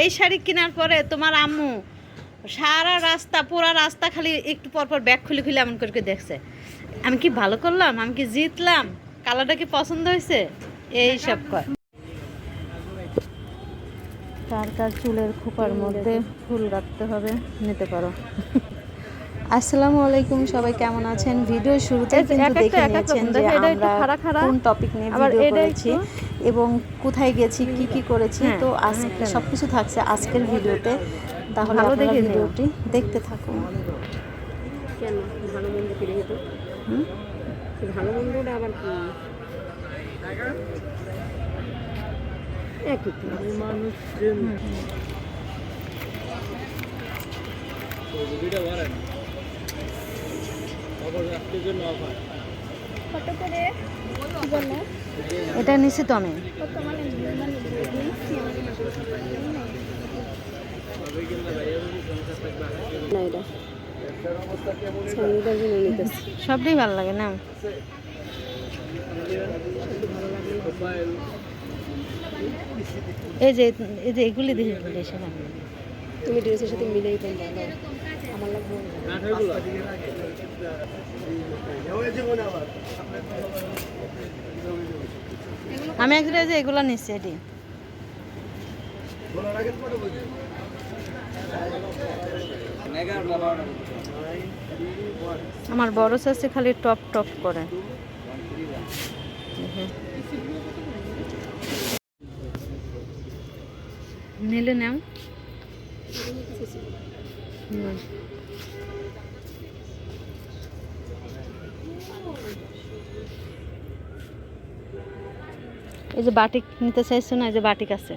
এই শাড়ি কেনার পরে তোমার আম্মু সারা রাস্তা পুরা রাস্তা খালি একটু পর পর ব্যাগ খুলে খুলে এমন করে দেখছে। আমি কি ভালো করলাম? আমি কি জিতলাম? কালারটা কি পছন্দ হয়েছে? এই সব কয়। কার কার চুলের খোপার মধ্যে ফুল রাখতে হবে নিতে পারো। আসসালামু আলাইকুম সবাই কেমন আছেন? ভিডিও শুরুতে কিন্তু দেখে নিয়েছেন যে এটা একটু আমরা কোন টপিক নিয়ে ভিডিও করেছি। এবং কোথায় গেছি কি কি করেছি হ্যাঁ, তো আজকে সব কিছু থাকছে আজকের ভিডিওতে। তাহলে ভালো আপনারা। ভিডিওটি দেখতে থাকুন। কেন? ভালো মন্দ ফিরে যেত হুম? ভালো মন্দটা আবার কি? একই তো। কত করে? এটা নিছি তো আমি। সবটাই ভালো লাগে না? এই যে এই যে এগুলি দেখে। তুমি ড্রেসের সাথে মিলেই পেন আমার লাগবে আমি একজোড়া যে এগুলো নিচ্ছি এটি। আমার বড় চাষে খালি টপ টপ করে। নিলে নাও। এই যে বাটিক নিতে চাইছো না এই যে বাটিক আছে।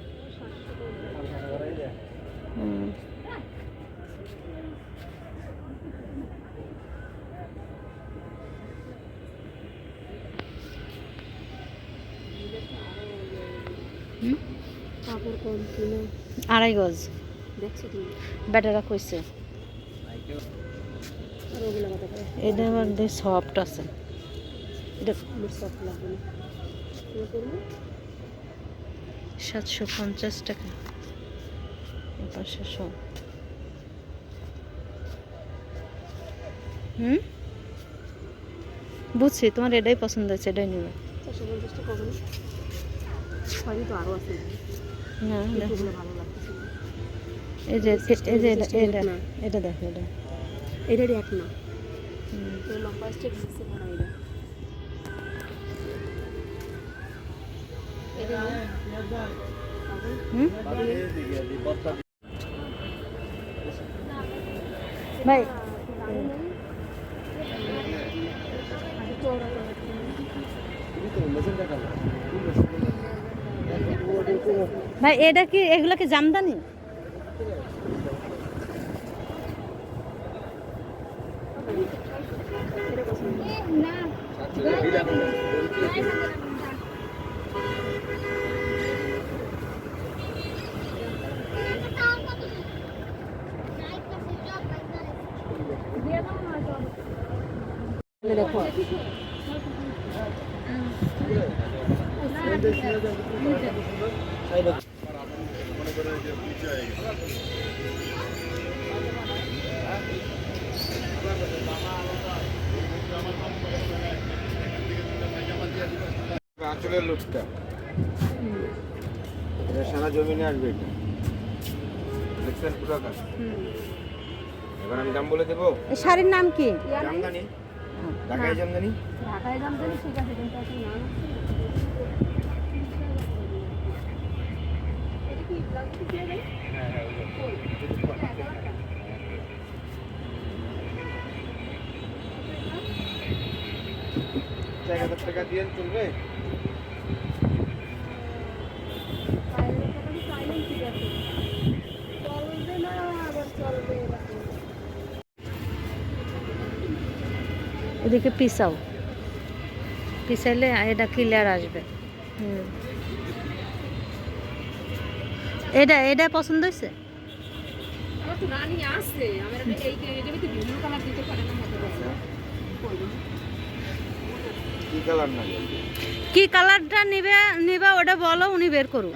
আড়াই গজ। দেখছ ব্যাটারা কইছে। আর ওগুলো এটা সফট আছে। এটা সফট লাগবে সাতশো পঞ্চাশ টাকা। পাঁচশো হুম? বুঝছি তোমার এটাই পছন্দ হয়েছে এটাই নেবে। না এই যে এই যে এটা এটা না। এটা দেখো এটা। এটারই এক না লম্বা স্টেপ দিচ্ছে না এটা এটা। না? ভাই। ভাই এটা কি এগুলো কি জামদানি? আঁচলের লুটটা এটা সারা জমিনে আসবে এটা। দেখছেন পুরো কাজ এবার আমি দাম বলে দেবো? শাড়ির নাম কি? জামদানি। ঢাকায় জামদানি ঢাকায় দাম জানি ঠিক আছে কিন্তু এখন না চার হাজার টাকা দিয়ে চলবে। ওদিকে পিসাও। পিসাইলে এটা ক্লিয়ার আসবে। হুম। এটা এটা পছন্দ হয়েছে? কি কালারটা নিবে? নিবে ওটা বলো উনি বের করুন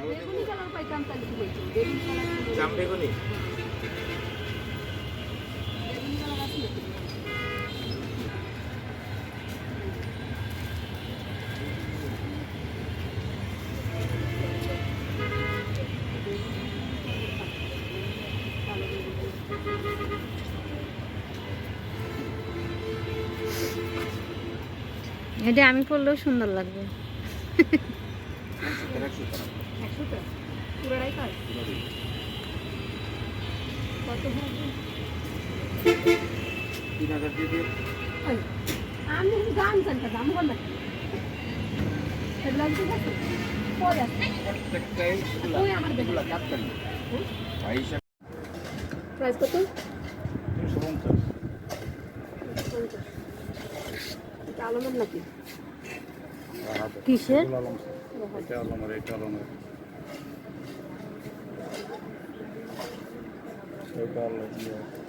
এটা আমি পরলেও সুন্দর লাগবে। কত? আমি গান জানতে দাম বল না এগুলো ঠিক আছে পরে আসবে প্রত্যেকটাই এগুলা ওই আমার দেখে। এগুলা কাটতেন না ভাই হিসাব প্রাইস কত তিনশো পঞ্চাশ পঞ্চাশ এটা আলমের নাকি? কিসের? এটা হলো এটা হলো আমার এটা হলো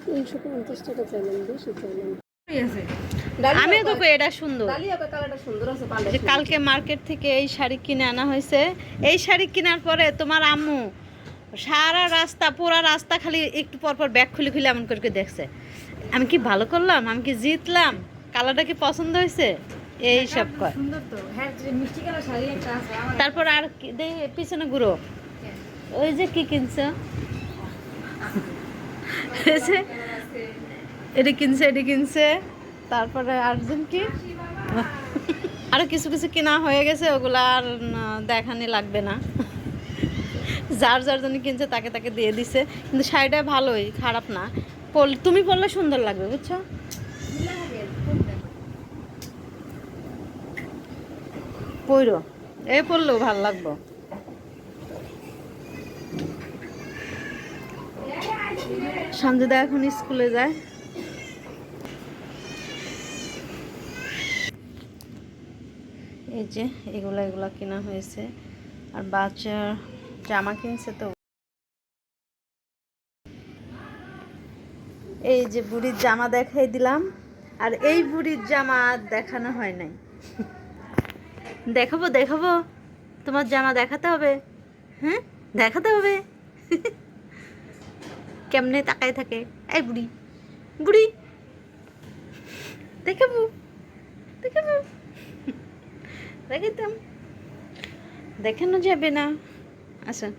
তিনশো পঞ্চাশ টাকা চাইলেন বেশি চাইলেন আমিও তো কই এটা সুন্দর। ডালিয়া কালারটা সুন্দর আছে যে কালকে মার্কেট থেকে এই শাড়ি কিনে আনা হয়েছে। এই শাড়ি কেনার পরে তোমার আম্মু সারা রাস্তা পুরা রাস্তা খালি একটু পর পর ব্যাগ খুলে খুলে এমন করে দেখছে। আমি কি ভালো করলাম? আমি কি জিতলাম? কালারটা কি পছন্দ হয়েছে? এই সব হ্যাঁ যে মিষ্টি কালার শাড়ি একটা আছে আমার তারপর আর পিছনে ঘুরো। ওই যে কি কিনছো? এটি কিনছে এটি কিনছে। তারপরে আরেকজন কি? আরও কিছু কিছু কেনা হয়ে গেছে ওগুলো আর দেখানি লাগবে না। যার যার জন্য কিনছে তাকে তাকে দিয়ে দিছে। কিন্তু শাড়িটা ভালোই খারাপ না। পরলে- তুমি পরলে সুন্দর লাগবে বুঝছ? পইরো এ পরলেও ভালো লাগবো। সঞ্জুদা এখন স্কুলে যায়। এই যে এগুলা এগুলা কেনা হয়েছে। আর বাচ্চার জামা কিনছে তো। এই যে বুড়ির জামা দেখাই দিলাম। আর এই বুড়ির জামা দেখানো হয় নাই। দেখাবো দেখাবো। তোমার জামা দেখাতে হবে। হ্যাঁ? দেখাতে হবে। কেমনে তাকায় থাকে? এই বুড়ি বুড়ি। দেখাবো দেখাবো। দেখাতাম দেখানো যাবে না। আচ্ছা।